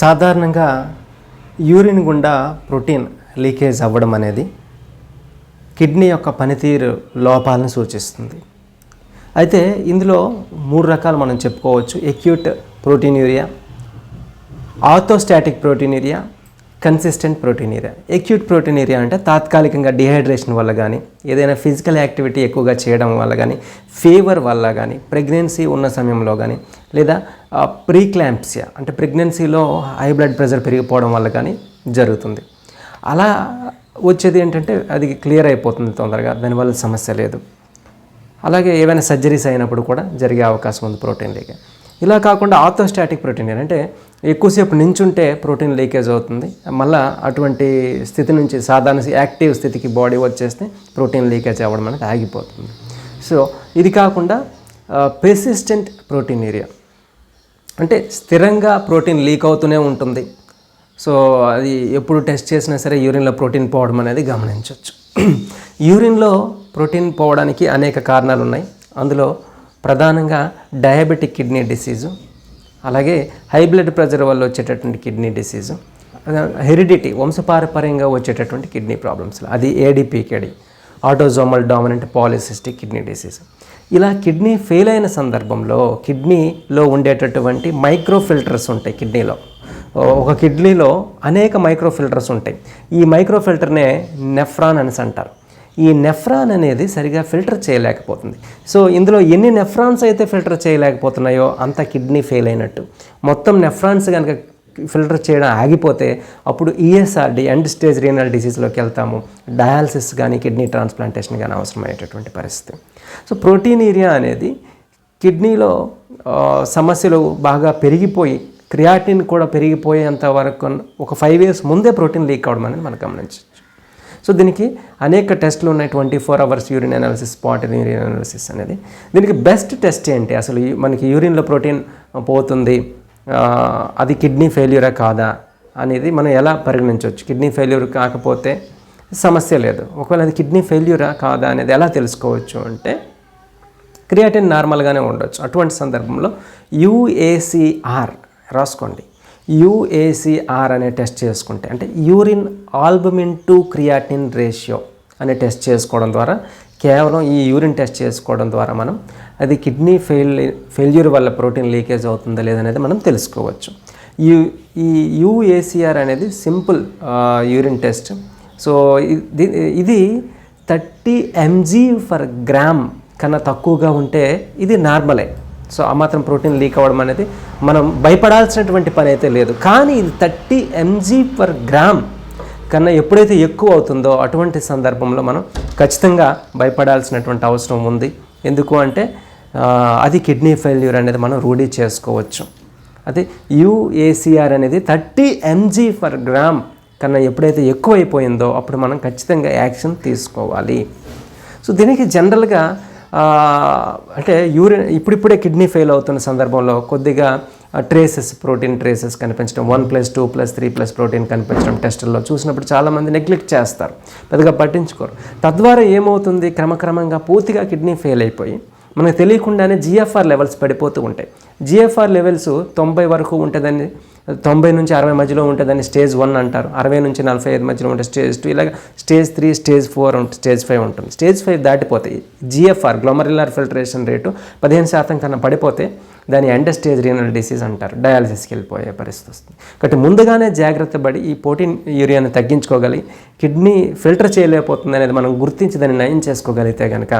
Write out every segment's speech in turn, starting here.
సాధారణంగా యూరిన్ గుండా protein leakage అవ్వడం అనేది కిడ్నీ యొక్క పనితీరు లోపాలను సూచిస్తుంది. అయితే ఇందులో మూడు రకాలు మనం చెప్పుకోవచ్చు. Acute protein proteinuria orthostatic urea consistent proteinuria acute proteinuria అంటే తాత్కాలికంగా డిహైడ్రేషన్ వల్ల కానీ ఏదైనా ఫిజికల్ యాక్టివిటీ ఎక్కువగా చేయడం వల్ల కానీ ఫీవర్ వల్ల కానీ ప్రెగ్నెన్సీ ఉన్న సమయంలో కానీ లేదా ప్రీక్లాంప్సియా అంటే ప్రెగ్నెన్సీలో హై బ్లడ్ ప్రెషర్ పెరిగిపోవడం వల్ల కానీ జరుగుతుంది. అలా వచ్చేది ఏంటంటే అది క్లియర్ అయిపోతుంది తొందరగా దానివల్ల సమస్య లేదు. అలాగే ఏవైనా సర్జరీస్ అయినప్పుడు కూడా జరిగే అవకాశం ఉంది ప్రోటీన్ లేక ఇలా కాకుండా ఆర్థోస్టాటిక్ ప్రోటీన్ అంటే ఎక్కువసేపు నించుంటే ప్రోటీన్ లీకేజ్ అవుతుంది. మళ్ళీ అటువంటి స్థితి నుంచి సాధారణ యాక్టివ్ స్థితికి బాడీ వచ్చేస్తే ప్రోటీన్ లీకేజ్ అవ్వడం అనేది ఆగిపోతుంది. సో ఇది కాకుండా పెర్సిస్టెంట్ ప్రోటీన్ ఏరియా అంటే స్థిరంగా ప్రోటీన్ లీక్ అవుతూనే ఉంటుంది. సో అది ఎప్పుడు టెస్ట్ చేసినా సరే యూరిన్లో ప్రోటీన్ పోవడం అనేది గమనించవచ్చు. యూరిన్లో ప్రోటీన్ పోవడానికి అనేక కారణాలు ఉన్నాయి అందులో ప్రధానంగా డయాబెటిక్ కిడ్నీ డిసీజు అలాగే హై బ్లడ్ ప్రెషర్ వల్ల వచ్చేటటువంటి కిడ్నీ డిసీజు హెరిడిటీ వంశపారపర్యంగా వచ్చేటటువంటి కిడ్నీ ప్రాబ్లమ్స్ అది ADPKD autosomal dominant polycystic kidney disease. ఇలా కిడ్నీ ఫెయిల్ అయిన సందర్భంలో కిడ్నీలో ఉండేటటువంటి మైక్రో ఫిల్టర్స్ ఉంటాయి కిడ్నీలో. ఒక కిడ్నీలో అనేక మైక్రో ఫిల్టర్స్ ఉంటాయి. ఈ మైక్రో ఫిల్టర్నే నెఫ్రాన్ అని అంటారు. ఈ నెఫ్రాన్ అనేది సరిగా ఫిల్టర్ చేయలేకపోతుంది. సో ఇందులో ఎన్ని నెఫ్రాన్స్ అయితే ఫిల్టర్ చేయలేకపోతున్నాయో అంత కిడ్నీ ఫెయిల్ అయినట్టు. మొత్తం నెఫ్రాన్స్ కనుక ఫిల్టర్ చేయడం ఆగిపోతే అప్పుడు ఈఎస్ఆర్డి ఎండ్ స్టేజ్ రీనల్ డిసీజ్లోకి వెళ్తాము. డయాలసిస్ కానీ కిడ్నీ ట్రాన్స్ప్లాంటేషన్ కానీ అవసరమయ్యేటటువంటి పరిస్థితి. సో ప్రోటీన్ ఏరియా అనేది కిడ్నీలో సమస్యలు బాగా పెరిగిపోయి క్రియాటిన్ కూడా పెరిగిపోయేంత వరకు ఒక ఫైవ్ ఇయర్స్ ముందే ప్రోటీన్ లీక్ అవడం అనేది మనం గమనించవచ్చు సో దీనికి అనేక టెస్ట్లు ఉన్నాయి twenty four hours urine analysis spot urine analysis అనేది. దీనికి బెస్ట్ టెస్ట్ ఏంటి? అసలు మనకి యూరిన్లో ప్రోటీన్ పోతుంది అది కిడ్నీ ఫెయిల్యూరా కాదా అనేది మనం ఎలా పరిగణించవచ్చు? కిడ్నీ ఫెయిల్యూర్ కాకపోతే సమస్య లేదు. ఒకవేళ అది కిడ్నీ ఫెయిల్యూరా కాదా అనేది ఎలా తెలుసుకోవచ్చు అంటే క్రియాటిన్ నార్మల్గానే ఉండొచ్చు. అటువంటి సందర్భంలో యూఏసిఆర్ రాసుకోండి. యూఏసీఆర్ అనే టెస్ట్ చేసుకుంటే అంటే urine albumin to creatinine ratio అనే టెస్ట్ చేసుకోవడం ద్వారా కేవలం ఈ యూరిన్ టెస్ట్ చేసుకోవడం ద్వారా మనం అది కిడ్నీ ఫెయిల్ ఫెయిల్యూర్ వల్ల ప్రోటీన్ లీకేజ్ అవుతుందా లేదనేది మనం తెలుసుకోవచ్చు. యూ ఈ యూఏసీఆర్ అనేది సింపుల్ యూరిన్ టెస్ట్. సో ఇది ఇది థర్టీ ఎంజీ ఫర్ గ్రామ్ కన్నా తక్కువగా ఉంటే ఇది నార్మలే. సో ఆ మాత్రం ప్రోటీన్ లీక్ అవ్వడం అనేది మనం భయపడాల్సినటువంటి పని అయితే లేదు. కానీ ఇది థర్టీ ఎంజీ పర్ గ్రామ్ కన్నా ఎప్పుడైతే ఎక్కువ అవుతుందో అటువంటి సందర్భంలో మనం ఖచ్చితంగా భయపడాల్సినటువంటి అవసరం ఉంది. ఎందుకు అంటే అది కిడ్నీ ఫెయిల్యూర్ అనేది మనం రూఢీ చేసుకోవచ్చు. అది యూఏసీఆర్ అనేది థర్టీ ఎంజీ ఫర్ గ్రామ్ కన్నా ఎప్పుడైతే ఎక్కువ అయిపోయిందో అప్పుడు మనం ఖచ్చితంగా యాక్షన్ తీసుకోవాలి. సో దీనికి జనరల్గా అంటే యూరిన్ ఇప్పుడిప్పుడే కిడ్నీ ఫెయిల్ అవుతున్న సందర్భంలో కొద్దిగా ట్రేసెస్ ప్రోటీన్ ట్రేసెస్ కనిపించడం one plus two plus three plus protein కనిపించడం టెస్టుల్లో చూసినప్పుడు చాలామంది నెగ్లెక్ట్ చేస్తారు. పెద్దగా పట్టించుకోరు. తద్వారా ఏమవుతుంది? క్రమక్రమంగా పూర్తిగా కిడ్నీ ఫెయిల్ అయిపోయి మనకు తెలియకుండానే జిఎఫ్ఆర్ లెవెల్స్ పడిపోతూ ఉంటాయి. జిఎఫ్ఆర్ లెవెల్స్ తొంభై వరకు ఉంటుందని తొంభై నుంచి అరవై మధ్యలో ఉంటే దాన్ని స్టేజ్ వన్ అంటారు. అరవై నుంచి నలభై ఐదు మధ్యలో ఉంటే స్టేజ్ టూ. ఇలాగ స్టేజ్ త్రీ స్టేజ్ ఫోర్ ఉంటుంది స్టేజ్ ఫైవ్ ఉంటుంది. స్టేజ్ ఫైవ్ దాటిపోతాయి జిఎఫ్ఆర్ గ్లోమరిల్లార్ ఫిల్టరేషన్ రేటు పదిహేను శాతం కన్నా పడిపోతే దాని ఎండ్ స్టేజ్ రీనల్ డిసీజ్ అంటారు. డయాలసిస్కి వెళ్ళిపోయే పరిస్థితి వస్తుంది. కాబట్టి ముందుగానే జాగ్రత్త పడి ఈ ప్రోటీన్ యూరియాను తగ్గించుకోగలిగి కిడ్నీ ఫిల్టర్ చేయలేకపోతుంది అనేది మనం గుర్తించి దాన్ని నయం చేసుకోగలిగితే కనుక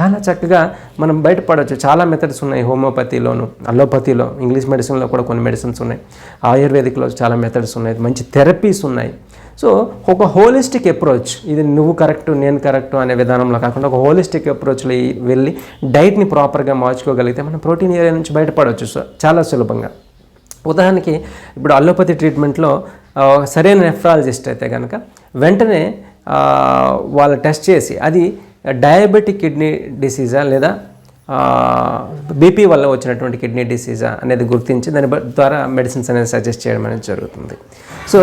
చాలా చక్కగా మనం బయటపడవచ్చు. చాలా మెథడ్స్ ఉన్నాయి హోమియోపతిలోను అలోపతిలో ఇంగ్లీష్ మెడిసిన్లో కూడా కొన్ని మెడిసిన్స్ ఉన్నాయి. ఆయుర్వేదిక్లో చాలా మెథడ్స్ ఉన్నాయి. మంచి థెరపీస్ ఉన్నాయి. సో ఒక హోలిస్టిక్ అప్రోచ్ ఇది నువ్వు కరెక్ట్ నేను కరెక్ట్ అనే విధానంలో కాకుండా ఒక హోలిస్టిక్ అప్రోచ్లో వెళ్ళి డైట్ని ప్రాపర్గా మార్చుకోగలిగితే మనం ప్రోటీన్ ఏరియా నుంచి బయటపడవచ్చు సో చాలా సులభంగా. ఉదాహరణకి ఇప్పుడు అల్లోపతి ట్రీట్మెంట్లో సరైన నెఫ్రాలజిస్ట్ అయితే కనుక వెంటనే వాళ్ళు టెస్ట్ చేసి అది డయాబెటిక్ కిడ్నీ డిసీజా లేదా బీపీ వల్ల వచ్చినటువంటి కిడ్నీ డిసీజా అనేది గుర్తించి దాని ద్వారా మెడిసిన్స్ అనేది సజెస్ట్ చేయడం అనేది జరుగుతుంది. సో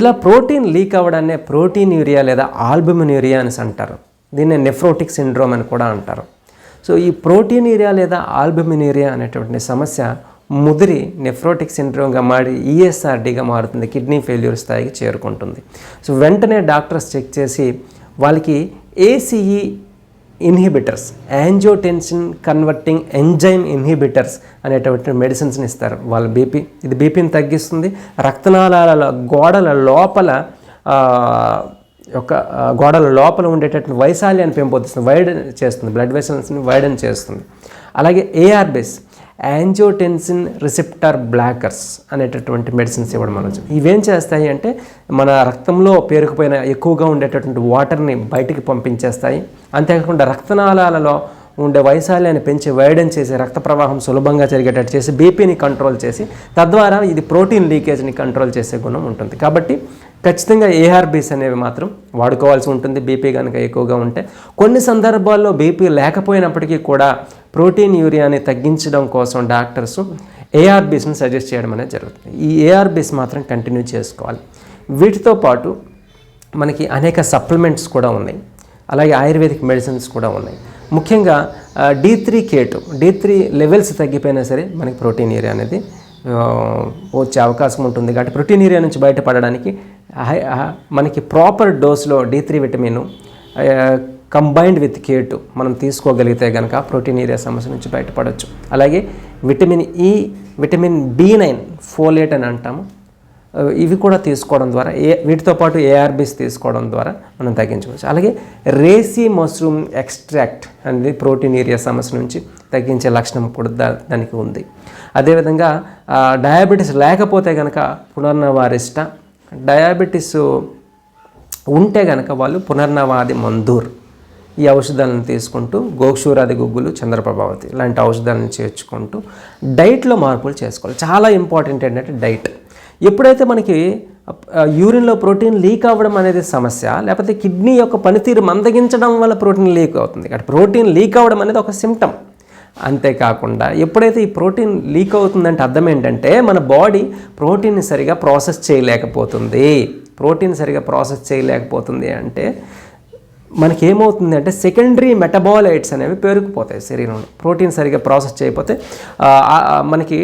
ఇలా ప్రోటీన్ లీక్ అవ్వడాన్ని ప్రోటీన్ యూరియా లేదా ఆల్బుమిన్ యూరియా అని అంటారు. దీన్ని నెఫ్రోటిక్ సిండ్రోమ్ అని కూడా అంటారు. సో ఈ ప్రోటీన్ ఏరియా లేదా ఆల్బమిన్ ఏరియా అనేటువంటి సమస్య ముదిరి నెఫ్రోటిక్ సిండ్రోమ్గా మారి ఈఎస్ఆర్డీగా మారుతుంది కిడ్నీ ఫెయిల్యూర్ స్థాయికి చేరుకుంటుంది. సో వెంటనే డాక్టర్స్ చెక్ చేసి వాళ్ళకి ACE inhibitors angiotensin converting enzyme inhibitors అనేటువంటి మెడిసిన్స్ని ఇస్తారు. వాళ్ళ బీపీ ఇది బీపీని తగ్గిస్తుంది. రక్తనాళాల గోడల లోపల ఒక యొక్క గోడల లోపల ఉండేటటువంటి వైశాల్యాన్ని పెంపొందిస్తుంది వైడన్ చేస్తుంది బ్లడ్ వెసల్స్ని వైడన్ చేస్తుంది. అలాగే ఏఆర్బిస్ యాంజియోటెన్సిన్ రిసెప్టార్ బ్లాకర్స్ అనేటటువంటి మెడిసిన్స్ ఇవ్వడం అనొచ్చు ఇవేం చేస్తాయి అంటే మన రక్తంలో పేరుకుపోయిన ఎక్కువగా ఉండేటటువంటి వాటర్ని బయటికి పంపించేస్తాయి. అంతేకాకుండా రక్తనాళాలలో ఉండే వైశాల్యాన్ని పెంచి వైడన్ చేసి రక్త ప్రవాహం సులభంగా జరిగేటట్టు చేసి బీపీని కంట్రోల్ చేసి తద్వారా ఇది ప్రోటీన్ లీకేజ్ని కంట్రోల్ చేసే గుణం ఉంటుంది. కాబట్టి ఖచ్చితంగా ఏఆర్బీస్ అనేవి మాత్రం వాడుకోవాల్సి ఉంటుంది. బీపీ కనుక ఎక్కువగా ఉంటే. కొన్ని సందర్భాల్లో బీపీ లేకపోయినప్పటికీ కూడా ప్రోటీన్ యూరియాని తగ్గించడం కోసం డాక్టర్స్ ఏఆర్బీస్ని సజెస్ట్ చేయడం అనేది జరుగుతుంది. ఈ ఏఆర్బీస్ మాత్రం కంటిన్యూ చేసుకోవాలి. వీటితో పాటు మనకి అనేక సప్లిమెంట్స్ కూడా ఉన్నాయి. అలాగే ఆయుర్వేదిక్ మెడిసిన్స్ కూడా ఉన్నాయి. ముఖ్యంగా D three K two D three levels తగ్గిపోయినా సరే మనకి ప్రోటీన్ ఏరియా అనేది వచ్చే అవకాశం ఉంటుంది. కాబట్టి ప్రోటీన్ ఏరియా నుంచి బయటపడడానికి మనకి proper డోస్లో D three vitamin combined with K two మనం తీసుకోగలిగితే కనుక ప్రోటీన్ ఏరియా సమస్య నుంచి బయటపడవచ్చు అలాగే vitamin E vitamin B nine folate అని అంటాము. ఇవి కూడా తీసుకోవడం ద్వారా ఏ వీటితో పాటు ఏఆర్బీస్ తీసుకోవడం ద్వారా మనం తగ్గించుకోవచ్చు. అలాగే రేసీ మష్రూమ్ ఎక్స్ట్రాక్ట్ అనేది ప్రోటీన్ ఏరియా సమస్య నుంచి తగ్గించే లక్షణం కూడా దానికి ఉంది. అదేవిధంగా డయాబెటీస్ లేకపోతే కనుక పునర్నవారిష్ట డయాబెటీస్ ఉంటే కనుక వాళ్ళు పునర్నవాది మందూర్ ఈ ఔషధాలను తీసుకుంటూ గోక్షూరాది గుగ్గులు చంద్రప్రభావతి ఇలాంటి ఔషధాలను చేర్చుకుంటూ డైట్లో మార్పులు చేసుకోవాలి. చాలా ఇంపార్టెంట్ ఏంటంటే డైట్. ఎప్పుడైతే మనకి యూరిన్లో ప్రోటీన్ లీక్ అవ్వడం అనేది సమస్య లేకపోతే కిడ్నీ యొక్క పనితీరు మందగించడం వల్ల ప్రోటీన్ లీక్ అవుతుంది. కాబట్టి ప్రోటీన్ లీక్ అవ్వడం అనేది ఒక సిమ్టమ్ అంతేకాకుండా ఎప్పుడైతే ఈ ప్రోటీన్ లీక్ అవుతుందంటే అర్థం ఏంటంటే మన బాడీ ప్రోటీన్ని సరిగా ప్రాసెస్ చేయలేకపోతుంది. ప్రోటీన్ సరిగా ప్రాసెస్ చేయలేకపోతుంది అంటే మనకి ఏమవుతుంది అంటే సెకండరీ మెటబాలైట్స్ అనేవి పేరుకుపోతాయి శరీరంలో. ప్రోటీన్ సరిగా ప్రాసెస్ చేయకపోతే మనకి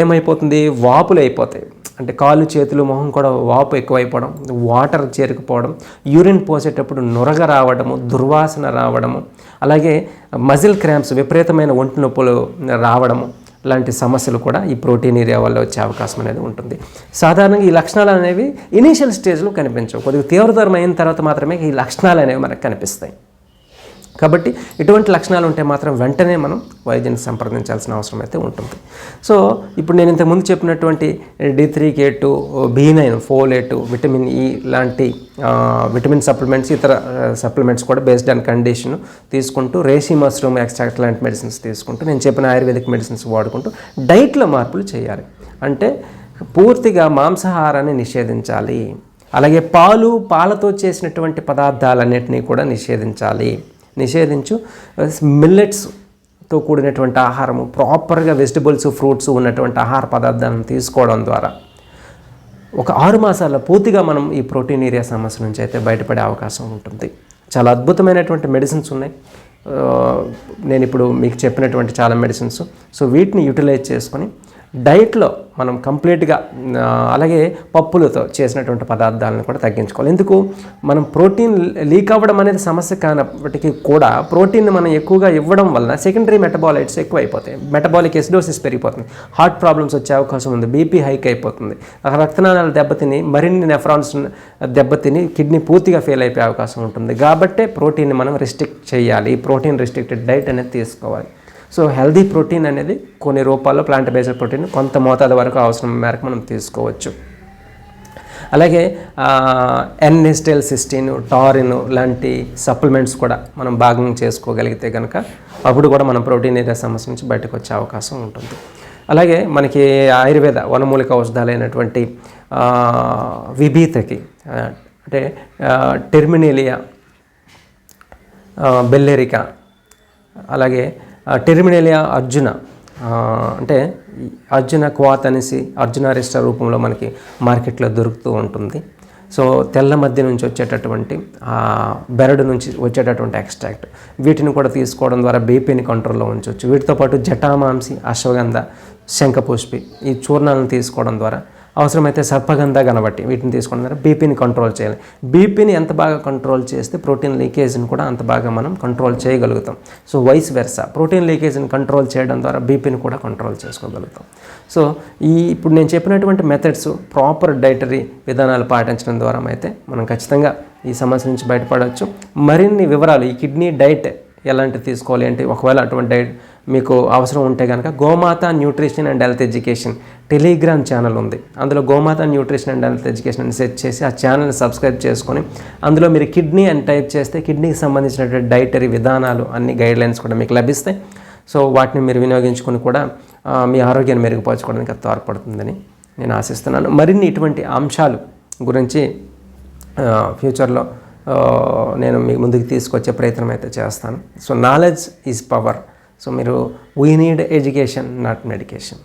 ఏమైపోతుంది? వాపులు అయిపోతాయి అంటే కాళ్ళు చేతులు మొహం కూడా వాపు ఎక్కువైపోవడం వాటర్ చేరుకుపోవడం యూరిన్ పోసేటప్పుడు నొరగ రావడము దుర్వాసన రావడము అలాగే మజిల్ క్రాంప్స్ విపరీతమైన ఒంటి నొప్పులు రావడము లాంటి సమస్యలు కూడా ఈ ప్రోటీన్ ఏరియా వల్ల వచ్చే అవకాశం అనేది ఉంటుంది. సాధారణంగా ఈ లక్షణాలు అనేవి ఇనీషియల్ స్టేజ్లో కనిపించవు. కొద్దిగా తీవ్రతరం అయిన తర్వాత మాత్రమే ఈ లక్షణాలు అనేవి మనకు కనిపిస్తాయి. కాబట్టి ఇటువంటి లక్షణాలు ఉంటే మాత్రం వెంటనే మనం వైద్యుని సంప్రదించాల్సిన అవసరం అయితే ఉంటుంది. సో ఇప్పుడు నేను ఇంతకుముందు చెప్పినటువంటి D three K two B nine folate vitamin E లాంటి విటమిన్ సప్లిమెంట్స్ ఇతర సప్లిమెంట్స్ కూడా బేస్డ్ ఆన్ కండిషన్ తీసుకుంటూ రేసి మష్రూమ్ ఎక్స్ట్రాక్ట్ లాంటి మెడిసిన్స్ తీసుకుంటూ నేను చెప్పిన ఆయుర్వేదిక్ మెడిసిన్స్ వాడుకుంటూ డైట్లో మార్పులు చేయాలి. అంటే పూర్తిగా మాంసాహారాన్ని నిషేధించాలి. అలాగే పాలు పాలతో చేసినటువంటి పదార్థాలన్నింటినీ కూడా నిషేధించాలి. నిషేధించు. మిల్లెట్స్తో కూడినటువంటి ఆహారము ప్రాపర్గా వెజిటబుల్స్ ఫ్రూట్స్ ఉన్నటువంటి ఆహార పదార్థాలను తీసుకోవడం ద్వారా. ఒక ఆరు మాసాల పూర్తిగా మనం ఈ ప్రోటీన్ ఏరియా సమస్య నుంచి అయితే బయటపడే అవకాశం ఉంటుంది. చాలా అద్భుతమైనటువంటి మెడిసిన్స్ ఉన్నాయి. Uh, నేను ఇప్పుడు మీకు చెప్పినటువంటి చాలా మెడిసిన్స్ సో వీటిని యూటిలైజ్ చేసుకొని డైట్లో మనం కంప్లీట్గా అలాగే పప్పులతో చేసినటువంటి పదార్థాలను కూడా తగ్గించుకోవాలి. ఎందుకు? మనం ప్రోటీన్ లీక్ అవ్వడం అనేది సమస్య కానప్పటికీ కూడా ప్రోటీన్ మనం ఎక్కువగా ఇవ్వడం వలన సెకండరీ మెటబాలైట్స్ ఎక్కువ అయిపోతాయి మెటబాలిక్ ఎసిడోసిస్ పెరిగిపోతుంది. హార్ట్ ప్రాబ్లమ్స్ వచ్చే అవకాశం ఉంది. బీపీ హైక్ అయిపోతుంది. ఆ రక్తనాళాలు దెబ్బతిని మరిన్ని నెఫ్రాన్స్ దెబ్బతిని కిడ్నీ పూర్తిగా ఫెయిల్ అయిపోయే అవకాశం ఉంటుంది. కాబట్టే ప్రోటీన్ని మనం రిస్ట్రిక్ట్ చేయాలి. ప్రోటీన్ రిస్ట్రిక్టెడ్ డైట్ అనేది తీసుకోవాలి. సో హెల్దీ ప్రోటీన్ అనేది కొన్ని రూపాల్లో ప్లాంట్ బేస్డ్ ప్రోటీన్ కొంత మోతాదు వరకు అవసరం మేరకు మనం తీసుకోవచ్చు. అలాగే ఎన్ఎస్టెల్ సిస్టీన్ టారిన్ లాంటి సప్లిమెంట్స్ కూడా మనం భాగం చేసుకోగలిగితే కనుక అప్పుడు కూడా మనం ప్రోటీన్ ఏరియా సమస్య నుంచి బయటకు వచ్చే అవకాశం ఉంటుంది. అలాగే మనకి ఆయుర్వేద వనమూలిక ఔషధాలైనటువంటి అయినటువంటి విభీతకి అంటే టెర్మినేలియా బెల్లెరిక బెల్లెరికా అలాగే టెర్మినేలియా అర్జున అంటే అర్జున క్వాత్ అనేసి అర్జున రిస్టర్ రూపంలో మనకి మార్కెట్లో దొరుకుతూ ఉంటుంది. సో తెల్ల మధ్య నుంచి వచ్చేటటువంటి బెరడు నుంచి వచ్చేటటువంటి ఎక్స్ట్రాక్ట్. వీటిని కూడా తీసుకోవడం ద్వారా బీపీని కంట్రోల్లో ఉంచవచ్చు వీటితో పాటు జటామాంసి అశ్వగంధ శంఖపుష్పి ఈ చూర్ణాలను తీసుకోవడం ద్వారా అవసరమైతే సర్పగంధ కనబట్టి వీటిని తీసుకోవడం ద్వారా బీపీని కంట్రోల్ చేయాలి. బీపీని ఎంత బాగా కంట్రోల్ చేస్తే ప్రోటీన్ లీకేజ్ని కూడా అంత బాగా మనం కంట్రోల్ చేయగలుగుతాం. సో వైస్ వెర్సా ప్రోటీన్ లీకేజ్ని కంట్రోల్ చేయడం ద్వారా బీపీని కూడా కంట్రోల్ చేసుకోగలుగుతాం. సో ఈ ఇప్పుడు నేను చెప్పినటువంటి మెథడ్స్ ప్రాపర్ డైటరీ విధానాలు పాటించడం ద్వారా అయితే మనం ఖచ్చితంగా ఈ సమస్య నుంచి బయటపడవచ్చు. మరిన్ని వివరాలు ఈ కిడ్నీ డైట్ ఎలాంటి తీసుకోవాలి అంటే ఒకవేళ అటువంటి డైట్ మీకు అవసరం ఉంటే కనుక Gomata nutrition and health education telegram channel ఉంది. అందులో Gomata nutrition and health education అని సెర్చ్ చేసి ఆ ఛానల్ని సబ్స్క్రైబ్ చేసుకొని అందులో మీరు కిడ్నీ అని టైప్ చేస్తే కిడ్నీకి సంబంధించినటువంటి డైటరీ విధానాలు అన్ని గైడ్లైన్స్ కూడా మీకు లభిస్తాయి. సో వాటిని మీరు వినియోగించుకొని కూడా మీ ఆరోగ్యాన్ని మెరుగుపరచుకోవడానికి అది తోడ్పడుతుందని నేను ఆశిస్తున్నాను. మరిన్ని ఇటువంటి అంశాలు గురించి ఫ్యూచర్లో నేను మీ ముందుకు తీసుకొచ్చే ప్రయత్నం అయితే చేస్తాను. So knowledge is power so మీరు we need education not medication